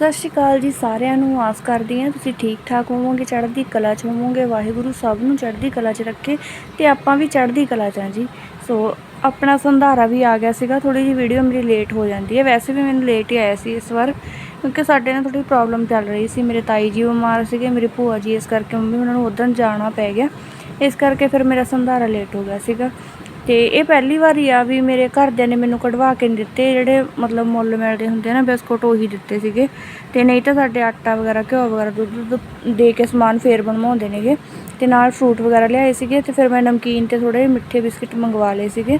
ਸਤਿ ਸ਼੍ਰੀ ਅਕਾਲ ਜੀ ਸਾਰਿਆਂ ਨੂੰ, ਆਸ ਕਰਦੀ ਹਾਂ ਤੁਸੀਂ ਠੀਕ ਠਾਕ ਹੋਵੋਗੇ, ਚੜ੍ਹਦੀ ਕਲਾ 'ਚ ਹੋਵੋਗੇ, ਵਾਹਿਗੁਰੂ ਸਭ ਨੂੰ ਚੜ੍ਹਦੀ ਕਲਾ 'ਚ ਰੱਖੇ ਤੇ ਆਪਾਂ ਵੀ ਚੜ੍ਹਦੀ ਕਲਾ 'ਚ ਹਾਂ ਜੀ। ਸੋ ਆਪਣਾ ਸੰਧਾਰਾ ਵੀ ਆ ਗਿਆ ਸੀਗਾ ਥੋੜੀ ਜਿਹੀ ਵੀਡੀਓ ਮੇਰੀ ਲੇਟ ਹੋ ਜਾਂਦੀ ਹੈ। ਵੈਸੇ ਵੀ ਮੈਨੂੰ ਲੇਟ ਹੀ ਆਇਆ ਸੀ ਇਸ ਵਾਰ, ਕਿਉਂਕਿ ਸਾਡੇ ਨਾਲ ਥੋੜੀ ਪ੍ਰੋਬਲਮ ਚੱਲ ਰਹੀ ਸੀ। ਮੇਰੇ ਤਾਈ ਜੀ ਬਿਮਾਰ ਸੀਗੇ, ਮੇਰੇ ਭੂਆ ਜੀ ਇਸ ਕਰਕੇ ਮੰਮੀ ਉਹਨਾਂ ਨੂੰ ਉਦੋਂ ਜਾਣਾ ਪੈ ਗਿਆ। ਇਸ ਕਰਕੇ ਫਿਰ ਮੇਰਾ ਸੰਧਾਰਾ ਲੇਟ ਹੋ ਗਿਆ ਸੀਗਾ। ਤੇ ਇਹ ਪਹਿਲੀ ਵਾਰੀ ਆ ਵੀ ਮੇਰੇ ਘਰਦਿਆਂ ਨੇ ਮੈਨੂੰ ਕਢਵਾ ਕੇ ਨਹੀਂ ਦਿੱਤੇ। ਜਿਹੜੇ ਮਤਲਬ ਮੁੱਲ ਮਿਲਦੇ ਹੁੰਦੇ ਆ ਨਾ ਬਿਸਕੁਟ ਉਹੀ ਦਿੱਤੇ ਸੀਗੇ। ਤੇ ਨਹੀਂ ਤਾਂ ਸਾਡੇ ਆਟਾ ਵਗੈਰਾ ਘਿਓ ਵਗੈਰਾ ਦੁੱਧ ਦੁੱਧ ਦੇ ਕੇ ਸਮਾਨ ਫੇਰ ਬਣਵਾਉਂਦੇ ਨੇਗੇ। ਤੇ ਨਾਲ ਫਰੂਟ ਵਗੈਰਾ ਲਿਆਏ ਸੀਗੇ ਤੇ ਫਿਰ ਮੈਂ ਨਮਕੀਨ ਤੇ ਥੋੜੇ ਮਿੱਠੇ ਬਿਸਕੁਟ ਮੰਗਵਾ ਲਏ ਸੀਗੇ।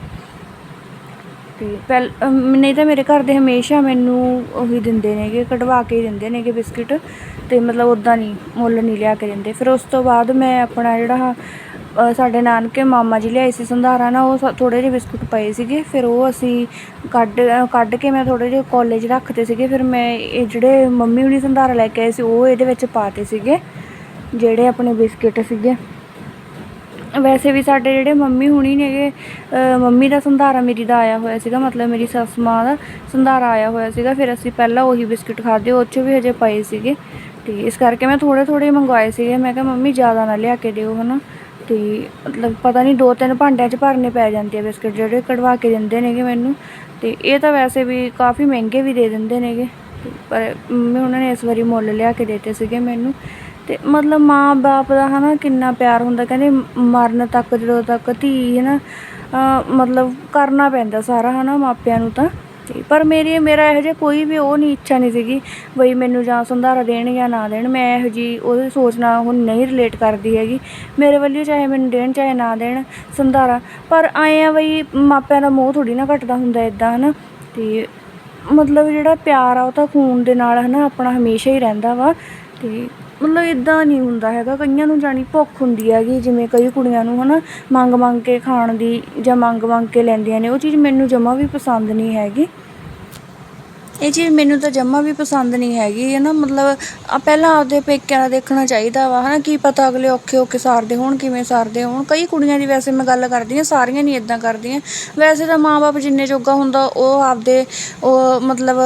ਤੇ ਪਹਿਲ ਨਹੀਂ ਤਾਂ ਮੇਰੇ ਘਰ ਦੇ ਹਮੇਸ਼ਾ ਮੈਨੂੰ ਉਹੀ ਦਿੰਦੇ ਨੇਗੇ ਕਢਵਾ ਕੇ ਹੀ ਦਿੰਦੇ ਨੇਗੇ ਬਿਸਕੁਟ। ਤੇ ਮਤਲਬ ਉਦਾਂ ਨਹੀਂ ਮੁੱਲ ਨਹੀਂ ਲਿਆ ਕੇ ਦਿੰਦੇ। ਫਿਰ ਉਸ ਤੋਂ ਬਾਅਦ ਮੈਂ ਆਪਣਾ ਜਿਹੜਾ ਅ, ਸਾਡੇ ਨਾਨਕੇ ਮਾਮਾ ਜੀ ਲਿਆਏ ਸੀ ਸੰਧਾਰਾ ਨਾ, ਉਹ ਥੋੜੇ ਜਿਹੇ ਬਿਸਕੁਟ ਪਏ ਸੀਗੇ, ਫਿਰ ਉਹ ਅਸੀਂ ਕੱਢ ਕੱਢ ਕੇ ਮੈਂ ਥੋੜੇ ਜਿਹੇ ਕਾਲਜ ਰੱਖਤੇ ਸੀਗੇ, ਫਿਰ ਮੈਂ ਇਹ ਜਿਹੜੇ ਮੰਮੀ ਹੁਣੀ ਸੰਧਾਰਾ ਲੈ ਕੇ ਆਏ ਸੀ, ਉਹ ਇਹਦੇ ਵਿੱਚ ਪਾਤੇ ਸੀਗੇ, ਜਿਹੜੇ ਆਪਣੇ ਬਿਸਕੁਟ ਸੀਗੇ। ਵੈਸੇ ਵੀ ਸਾਡੇ ਜਿਹੜੇ ਮੰਮੀ ਹੁਣੀ ਨੇਗੇ ਮੰਮੀ ਦਾ ਸੰਧਾਰਾ ਮੇਰੀ ਦਾ ਆਇਆ ਹੋਇਆ ਸੀਗਾ, ਮਤਲਬ ਮੇਰੀ ਸੱਸ ਮਾਂ ਦਾ ਸੰਧਾਰਾ ਆਇਆ ਹੋਇਆ ਸੀਗਾ, ਫਿਰ ਅਸੀਂ ਪਹਿਲਾਂ ਉਹੀ ਬਿਸਕੁਟ ਖਾਦੇ ਉਹ 'ਚ ਵੀ ਹਜੇ ਪਏ ਸੀਗੇ। ਤੇ ਇਸ ਕਰਕੇ ਮੈਂ ਥੋੜੇ ਥੋੜੇ ਮੰਗਵਾਏ ਸੀਗੇ, ਮੈਂ ਕਿਹਾ ਮੰਮੀ ਜ਼ਿਆਦਾ ਨਾ ਲਿਆ ਕੇ ਦਿਓ, ਹਨਾ। ਤੇ ਮਤਲਬ ਪਤਾ ਨਹੀਂ ਦੋ ਤਿੰਨ ਭਾਂਡਿਆਂ 'ਚ ਭਰਨੇ ਪੈ ਜਾਂਦੇ ਆ ਬਿਸਕੁਟ ਜਿਹੜੇ ਕਢਵਾ ਕੇ ਦਿੰਦੇ ਨੇਗੇ ਮੈਨੂੰ। ਤੇ ਇਹ ਤਾਂ ਵੈਸੇ ਵੀ ਕਾਫੀ ਮਹਿੰਗੇ ਵੀ ਦੇ ਦਿੰਦੇ ਨੇਗੇ। ਪਰ ਮੰਮੀ ਉਹਨਾਂ ਨੇ ਇਸ ਵਾਰੀ ਮੁੱਲ ਲਿਆ ਕੇ ਦਿੱਤੇ ਸੀਗੇ ਮੈਨੂੰ। ਤੇ ਮਤਲਬ ਮਾਂ ਬਾਪ ਦਾ ਹਨਾ ਕਿੰਨਾ ਪਿਆਰ ਹੁੰਦਾ, ਕਹਿੰਦੇ ਮਰਨ ਤੱਕ ਜਦੋਂ ਤੱਕ ਧੀ ਹੈ ਨਾ ਮਤਲਬ ਕਰਨਾ ਪੈਂਦਾ ਸਾਰਾ ਹਨਾ ਮਾਪਿਆਂ ਨੂੰ ਤਾਂ। ਤੇ ਪਰ ਮੇਰੀ, ਮੇਰਾ ਇਹੋ ਜਿਹਾ ਕੋਈ ਵੀ ਉਹ ਨਹੀਂ, ਇੱਛਾ ਨਹੀਂ ਸੀਗੀ ਬਈ ਮੈਨੂੰ ਜਾਂ ਸੰਧਾਰਾ ਦੇਣ ਜਾਂ ਨਾ ਦੇਣ। ਮੈਂ ਇਹੋ ਜੀ ਉਹਦੀ ਸੋਚ ਨਾਲ ਹੁਣ ਨਹੀਂ ਰਿਲੇਟ ਕਰਦੀ ਹੈਗੀ। ਮੇਰੇ ਵੱਲੋਂ ਚਾਹੇ ਮੈਨੂੰ ਦੇਣ, ਚਾਹੇ ਨਾ ਦੇਣ ਸੰਧਾਰਾ। ਪਰ ਆਏ ਆ ਬਈ ਮਾਪਿਆਂ ਦਾ ਮੋਹ ਥੋੜੀ ਨਾ ਘਟਦਾ ਹੁੰਦਾ ਇਦਾਂ ਹਨਾ? ਤੇ ਮਤਲਬ ਜਿਹੜਾ ਪਿਆਰ ਆ ਉਹ ਤਾਂ ਖੂਨ ਦੇ ਨਾਲ, ਹਨਾ, ਆਪਣਾ ਹਮੇਸ਼ਾ ਹੀ ਰਹਿੰਦਾ ਵਾ। ਤੇ ਮਤਲਬ ਇਦਾਂ ਨਹੀਂ ਹੁੰਦਾ ਹੈਗਾ। ਕਈਆਂ ਨੂੰ ਜਾਣੀ ਭੁੱਖ ਹੁੰਦੀ ਹੈਗੀ, ਜਿਵੇਂ ਕਈ ਕੁੜੀਆਂ ਨੂੰ ਹਨਾ ਮੰਗ ਮੰਗ ਕੇ ਖਾਣ ਦੀ ਜਾਂ ਮੰਗ ਮੰਗ ਕੇ ਲੈਂਦੀਆਂ ਨੇ, ਉਹ ਚੀਜ਼ ਮੈਨੂੰ ਜਮਾ ਵੀ ਪਸੰਦ ਨਹੀਂ ਹੈਗੀ। ਇਹ ਚੀਜ਼ ਮੈਨੂੰ ਤਾਂ ਜਮਾ ਵੀ ਪਸੰਦ ਨਹੀਂ ਹੈਗੀ ਹੈ ਨਾ ਮਤਲਬ, ਆ ਪਹਿਲਾਂ ਆਪਦੇ ਪੇਕਿਆਂ ਦਾ ਦੇਖਣਾ ਚਾਹੀਦਾ ਵਾ, ਹਨਾ, ਕੀ ਪਤਾ ਅਗਲੇ ਔਖੇ ਔਖੇ ਸਾਰਦੇ ਹੋਣ, ਕਿਵੇਂ ਸਾਰਦੇ ਹੋਣ। ਕਈ ਕੁੜੀਆਂ ਦੀ ਵੈਸੇ ਮੈਂ ਗੱਲ ਕਰਦੀ ਹਾਂ ਸਾਰੀਆਂ ਨਹੀਂ ਇਦਾਂ ਕਰਦੀਆਂ। ਵੈਸੇ ਤਾਂ ਮਾਪੇ ਜਿੰਨੇ ਜੋਗਾ ਹੁੰਦਾ, ਉਹ ਆਪਦੇ, ਉਹ ਮਤਲਬ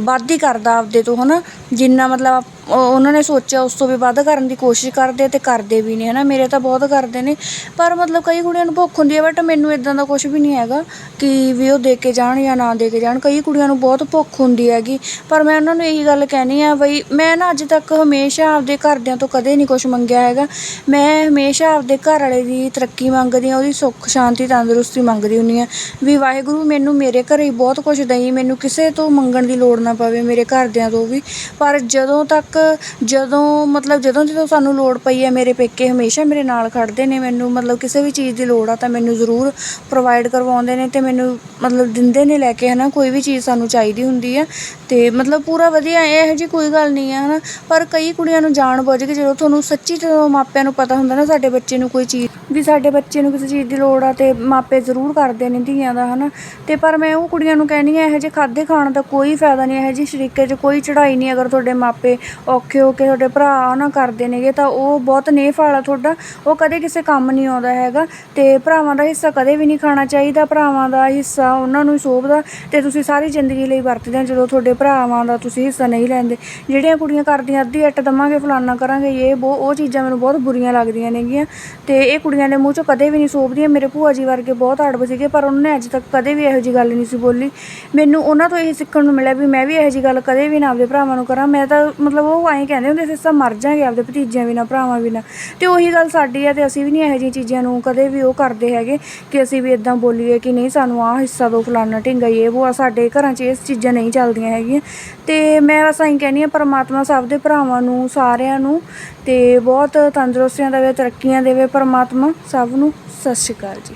ਵੱਧ ਹੀ ਕਰਦਾ ਆਪਦੇ ਤੋਂ, ਹਨਾ। ਜਿੰਨਾ ਮਤਲਬ ਉਹ- ਉਹਨਾਂ ਨੇ ਸੋਚਿਆ, ਉਸ ਤੋਂ ਵੀ ਵੱਧ ਕਰਨ ਦੀ ਕੋਸ਼ਿਸ਼ ਕਰਦੇ ਤੇ ਕਰਦੇ ਵੀ ਨੇ, ਹਨਾ। ਮੇਰੇ ਤਾਂ ਬਹੁਤ ਕਰਦੇ ਨੇ। ਪਰ ਮਤਲਬ ਕਈ ਕੁੜੀਆਂ ਨੂੰ ਭੁੱਖ ਹੁੰਦੀ ਹੈ ਬਟ ਮੈਨੂੰ ਇਦਾਂ ਦਾ ਕੁਝ ਵੀ ਨਹੀਂ ਹੈਗਾ ਕਿ ਵੀ ਉਹ ਦੇ ਕੇ ਜਾਣ ਜਾਂ ਨਾ ਦੇ ਕੇ ਜਾਣ। ਕਈ ਕੁੜੀਆਂ ਨੂੰ ਬਹੁਤ ਭੁੱਖ ਹੁੰਦੀ ਹੈਗੀ। ਪਰ ਮੈਂ ਉਹਨਾਂ ਨੂੰ ਇਹੀ ਗੱਲ ਕਹਿਣੀ ਆ ਬਈ, ਮੈਂ ਨਾ ਅੱਜ ਤੱਕ ਹਮੇਸ਼ਾ ਆਪਦੇ ਘਰਦਿਆਂ ਤੋਂ ਕਦੇ ਨਹੀਂ ਕੁਝ ਮੰਗਿਆ ਹੈਗਾ। ਮੈਂ ਹਮੇਸ਼ਾ ਆਪਦੇ ਘਰ ਵਾਲੇ ਦੀ ਤਰੱਕੀ ਮੰਗਦੀ ਆ ਉਹਦੀ ਸੁੱਖ, ਸ਼ਾਂਤੀ, ਤੰਦਰੁਸਤੀ ਮੰਗਦੀ ਹੁੰਦੀ ਆ ਵੀ ਵਾਹਿਗੁਰੂ ਮੈਨੂੰ ਮੇਰੇ ਘਰੇ ਹੀ ਬਹੁਤ ਕੁਝ ਦਈ, ਮੈਨੂੰ ਕਿਸੇ ਤੋਂ ਮੰਗਣ ਦੀ ਲੋੜ ਨਾ ਪਵੇ, ਮੇਰੇ ਘਰਦਿਆਂ ਤੋਂ ਵੀ। ਪਰ ਜਦੋਂ ਤੱਕ, ਜਦੋਂ, ਮਤਲਬ ਜਦੋਂ ਜਦੋਂ ਸਾਨੂੰ ਲੋੜ ਪਈ ਹੈ, ਮੇਰੇ ਪੇਕੇ ਹਮੇਸ਼ਾ ਮੇਰੇ ਨਾਲ ਖੜਦੇ ਨੇ ਮੈਨੂੰ, ਮਤਲਬ ਕਿਸੇ ਵੀ ਚੀਜ਼ ਦੀ ਲੋੜ ਆ ਤਾਂ ਮੈਨੂੰ ਜ਼ਰੂਰ ਪ੍ਰੋਵਾਈਡ ਕਰਵਾਉਂਦੇ ਨੇ ਤੇ ਮੈਨੂੰ ਮਤਲਬ ਦਿੰਦੇ ਨੇ ਲੈ ਕੇ, ਹਨਾ, ਕੋਈ ਵੀ ਚੀਜ਼ ਸਾਨੂੰ ਚਾਹੀਦੀ ਹੁੰਦੀ ਆ। ਤੇ ਮਤਲਬ ਪੂਰਾ ਵਧੀਆ ਇਹੋ ਜਿਹੀ ਕੋਈ ਗੱਲ ਨਹੀਂ ਆ, ਹਨਾ। ਪਰ ਕਈ ਕੁੜੀਆਂ ਨੂੰ ਜਾਣ ਬੁੱਝ ਕੇ ਜਦੋਂ ਤੁਹਾਨੂੰ ਸੱਚੀ ਜਦੋਂ ਮਾਪਿਆਂ ਨੂੰ ਪਤਾ ਹੁੰਦਾ ਨਾ ਸਾਡੇ ਬੱਚੇ ਨੂੰ ਕੋਈ ਚੀਜ਼ ਵੀ ਸਾਡੇ ਬੱਚੇ ਨੂੰ ਕਿਸੇ ਚੀਜ਼ ਦੀ ਲੋੜ ਆ ਤੇ ਮਾਪੇ ਜ਼ਰੂਰ ਕਰਦੇ ਨੇ ਧੀਆਂ ਦਾ, ਹਨਾ। ਤੇ ਪਰ ਮੈਂ ਉਹ ਕੁੜੀਆਂ ਨੂੰ ਕਹਿੰਦੀ ਆ, ਇਹੋ ਜਿਹੇ ਖਾਦੇ ਖਾਣ ਦਾ ਕੋਈ ਫਾਇਦਾ ਨਹੀਂ, ਇਹੋ ਜਿਹੀ ਸ਼ਰੀਕੇ 'ਚ ਕੋਈ ਚੜਾਈ ਨਹੀਂ। ਅਗਰ ਤੁਹਾਡੇ ਮਾਪੇ ਔਖੇ ਹੋ ਕੇ ਤੁਹਾਡੇ ਭਰਾ ਉਹਨਾਂ ਕਰਦੇ ਨੇਗੇ ਤਾਂ ਉਹ ਬਹੁਤ ਨੇਫ ਵਾਲਾ ਤੁਹਾਡਾ, ਉਹ ਕਦੇ ਕਿਸੇ ਕੰਮ ਨਹੀਂ ਆਉਂਦਾ ਹੈਗਾ। ਤੇ ਭਰਾਵਾਂ ਦਾ ਹਿੱਸਾ ਕਦੇ ਵੀ ਨਹੀਂ ਖਾਣਾ ਚਾਹੀਦਾ, ਭਰਾਵਾਂ ਦਾ ਹਿੱਸਾ ਉਹਨਾਂ ਨੂੰ ਹੀ ਸੋਭਦਾ। ਤੇ ਤੁਸੀਂ ਸਾਰੀ ਜ਼ਿੰਦਗੀ ਲਈ ਵਰਤਦੇ ਹੋ, ਜਦੋਂ ਤੁਹਾਡੇ ਭਰਾਵਾਂ ਦਾ ਤੁਸੀਂ ਹਿੱਸਾ ਨਹੀਂ ਲੈਂਦੇ ਜਿਹੜੀਆਂ ਕੁੜੀਆਂ ਕਰਦੀਆਂ, ਅੱਧੀ ਇੱਟ ਦਵਾਂਗੇ, ਫਲਾਨਾ ਕਰਾਂਗੇ, ਇਹ ਬਹੁ ਉਹ ਚੀਜ਼ਾਂ ਮੈਨੂੰ ਬਹੁਤ ਬੁਰੀਆਂ ਲੱਗਦੀਆਂ ਨੇਗੀਆਂ। ਤੇ ਇਹ ਕੁੜੀਆਂ ਦੇ ਮੂੰਹ ਚੋਂ ਕਦੇ ਵੀ ਨਹੀਂ ਸੋਭਦੀਆਂ। ਮੇਰੇ ਭੂਆ ਜੀ ਵਰਗੇ ਬਹੁਤ ਅੜਬ ਸੀਗੇ, ਪਰ ਉਹਨਾਂ ਨੇ ਅੱਜ ਤੱਕ ਕਦੇ ਵੀ ਇਹੋ ਜੀ ਗੱਲ ਨਹੀਂ ਸੀ ਬੋਲੀ। ਮੈਨੂੰ ਉਹਨਾਂ ਤੋਂ ਇਹ ਸਿੱਖਣ ਨੂੰ ਮਿਲਿਆ ਵੀ ਮੈਂ ਵੀ ਇਹੋ ਜੀ ਗੱਲ ਕਦੇ ਵੀ ਨਾ ਆਪਦੇ ਭਰਾਵਾਂ ਨੂੰ ਕਰਾਂ। ਮੈਂ ਤਾਂ ਮਤਲਬ ਉਹ ਐਂ ਕਹਿੰਦੇ ਹੁੰਦੇ ਸੀ ਸਭ ਮਰ ਜਾਾਂਗੇ ਆਪਦੇ ਭਤੀਜਿਆਂ ਬਿਨਾ, ਭਰਾਵਾਂ ਬਿਨਾ। ਤੇ ਉਹੀ ਗੱਲ ਸਾਡੀ ਹੈ ਤੇ ਅਸੀਂ ਵੀ ਨਹੀਂ ਇਹੋ ਜਿਹੀਆਂ ਚੀਜ਼ਾਂ ਨੂੰ ਕਦੇ ਵੀ ਉਹ ਕਰਦੇ ਹੈਗੇ ਕਿ ਅਸੀਂ ਵੀ ਇਦਾਂ ਬੋਲੀਏ ਕਿ ਨਹੀਂ, ਸਾਨੂੰ ਆਹ ਹਿੱਸਾ ਦੋ, ਫਲਾਨਾ ਢਿੰਗਾ ਇਹ, ਉਹ ਸਾਡੇ ਘਰਾਂ 'ਚ ਇਹ ਚੀਜ਼ਾਂ ਨਹੀਂ ਚੱਲਦੀਆਂ ਹੈਗੀਆਂ। ਤੇ ਮੈਂ ਬਸ ਐਂ ਕਹਿੰਦੀ ਆ ਪਰਮਾਤਮਾ ਸਭ ਦੇ ਭਰਾਵਾਂ ਨੂੰ, ਸਾਰਿਆਂ ਨੂੰ ਤੇ ਬਹੁਤ ਤੰਦਰੁਸਤੀਆਂ ਦੇਵੇ, ਤਰੱਕੀਆਂ ਦੇਵੇ ਪਰਮਾਤਮਾ। ਸਭ ਨੂੰ ਸਤਿ ਸ਼੍ਰੀ ਅਕਾਲ ਜੀ।